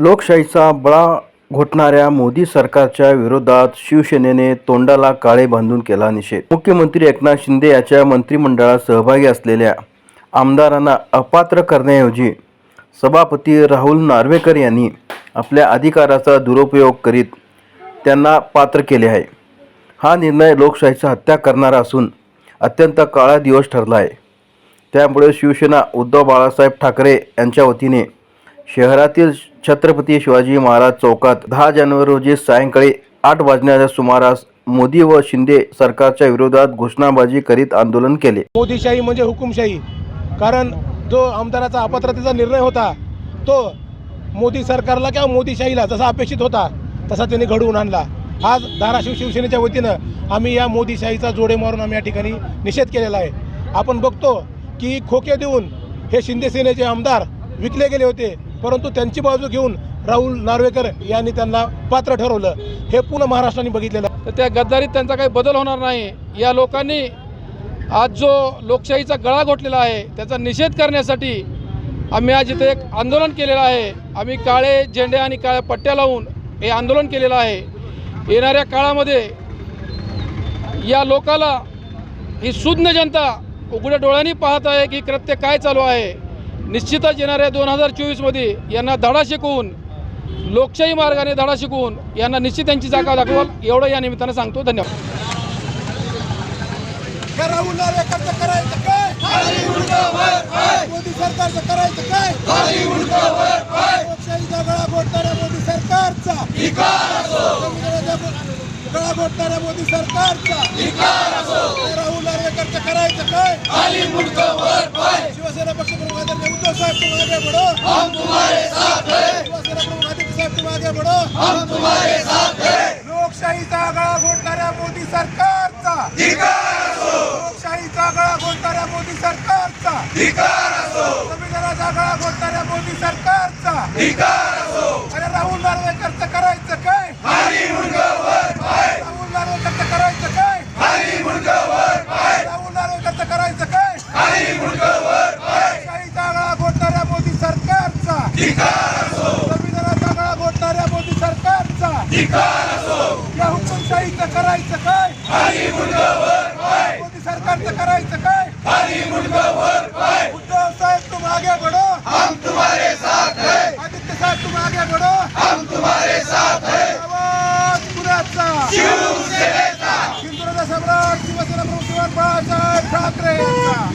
लोकशाहीचा बळा घोटणाऱ्या मोदी सरकारच्या विरोधात शिवसेनेने तोंडाला काळे बांधून केला निषेध. मुख्यमंत्री एकनाथ शिंदे याच्या मंत्रिमंडळात सहभागी असलेल्या आमदारांना अपात्र करण्याऐवजी सभापती राहुल नार्वेकर यांनी आपल्या अधिकाराचा दुरुपयोग करीत त्यांना पात्र केले आहे. हा निर्णय लोकशाहीचा हत्या करणारा असून अत्यंत काळा दिवस ठरला आहे. त्यामुळे शिवसेना उद्धव बाळासाहेब ठाकरे यांच्या वतीने शहरातील छत्रपती शिवाजी महाराज चौकात दहा जानेवारी रोजी सायंकाळी आठ वाजण्याच्या सुमारास मोदी व शिंदे सरकारच्या विरोधात घोषणाबाजी करीत आंदोलन केले. मोदीशाही म्हणजे हुकुमशाही. कारण जो आमदाराचा अपात्रतेचा निर्णय होता तो मोदी सरकारला किंवा मोदीशाहीला जसा अपेक्षित होता तसा त्यांनी घडवून आणला. आज धाराशिव शिवसेनेच्या वतीनं आम्ही या मोदीशाहीचा जोडे मारून आम्ही या ठिकाणी निषेध केलेला आहे. आपण बघतो की खोके देऊन हे शिंदे सेनेचे आमदार विकले गेले होते. परंतु त्यांची बाजू घेऊन राहुल नार्वेकर यांनी त्यांना पात्र ठरवलं. हे पूर्ण महाराष्ट्राने बघितलेलं तर त्या गद्दारीत त्यांचा काही बदल होणार नाही. या लोकांनी आज जो लोकशाहीचा गळा घोटलेला आहे त्याचा निषेध करण्यासाठी आम्ही आज इथे एक आंदोलन केलेलं आहे. आम्ही काळे झेंडे आणि काळ्या पट्ट्या लावून हे आंदोलन केलेलं आहे. येणाऱ्या काळामध्ये या लोकाला ही सुज्ञ जनता उघड्या डोळ्यांनी पाहत आहे की कृत्य काय चालू आहे. निश्चितच येणाऱ्या दोन हजार चोवीसमध्ये यांना धडा शिकवून लोकशाही मार्गाने धडा शिकवून यांना निश्चित त्यांची जागा दाखवाल एवढं या निमित्तानं सांगतो. धन्यवाद. राहुल नार्वेकरचं करायचं काय? मोदी सरकारचं करायचं काय? लोकशाहीचा गळा घोटणाऱ्या मोदी सरकारचा. संविधानाचा गळा घोटणाऱ्या मोदी सरकारचा. राहुल नार्वेकरचं करायचं काय? तुम आगे बढ़ो तुम आगे लोकशाहीचा घोटणाऱ्या मोदी सरकारचा। लोकशाहीचा गळा घोटणाऱ्या मोदी सरकारचा। संविधानाचा गळा घोटणाऱ्या मोदी सरकारचा। अरे राहुल नार्वेकरचं करायचं काय राहुल नार्वेकरचं करायचं काय राहुल नार्वेकरचं करायचं काय लोकशाहीचा गळा घोटणाऱ्या मोदी सरकारचा संविधानाचा गळा घोटणाऱ्या मोदी सरकारचा या हुकुमशाहीचं करायचं काय मोदी सरकारचं करायचं काय उद्धव साहेब तुम आगे बढ़ो हम तुम्हारे साथ हैं आदित्य साहेब तुम आगे बढ़ो हम तुम्हारे साथ हैं आवाज पुण्याचा शिवसेनेचा हिंदुराजा सम्राट शिवसेना प्रमुख श्रीमान बाळासाहेब ठाकरे यांचा